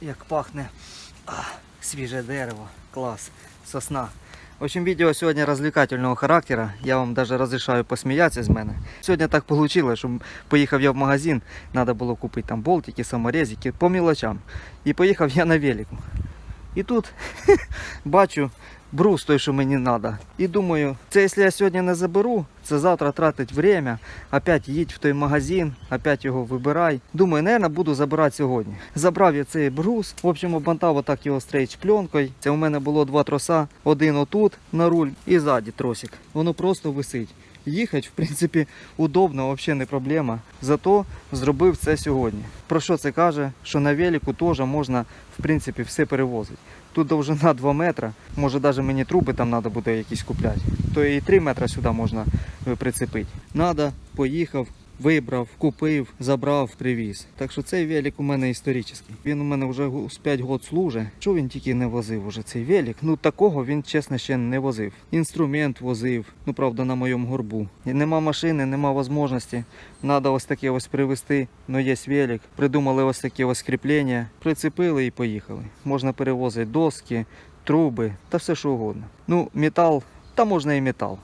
як пахне а, свіже дерево, клас, сосна. В общем, відео сьогодні розвлекательного характеру. Я вам даже розрішаю посміятися з мене. Сьогодні так вийшло, що поїхав я в магазин, треба було купити там болтики, саморезики, по мілочам. І поїхав я на велику. І тут бачу брус той, що мені треба. І думаю, це якщо я сьогодні не заберу, це завтра тратить время, опять їдь в той магазин, опять його вибирай. Думаю, наверное, буду забирати сьогодні. Забрав я цей брус, в общем, обмотав отак його стрейч пленкою. Це у мене було два троса, один отут на руль і ззаді тросик. Воно просто висить. Їхати, в принципі, удобно, взагалі не проблема. Зато зробив це сьогодні. Про що це каже? Що на велику теж можна, в принципі, все перевозити. Тут довжина 2 метри, може навіть мені труби там треба буде якісь купляти. То і 3 метри сюди можна е, прицепити. Надо, поїхав, вибрав, купив, забрав, привіз. Так що цей велик у мене історичний. Він у мене вже з 5 років служить. Що він тільки не возив уже цей велик? Ну такого він, чесно, ще не возив. Інструмент возив, ну правда, на моєму горбу. Нема машини, нема можливості. Надо ось таке ось привезти, ну є велик. Придумали ось таке ось кріплення, прицепили і поїхали. Можна перевозити доски, труби та все що угодно. Ну, метал, та можна і метал.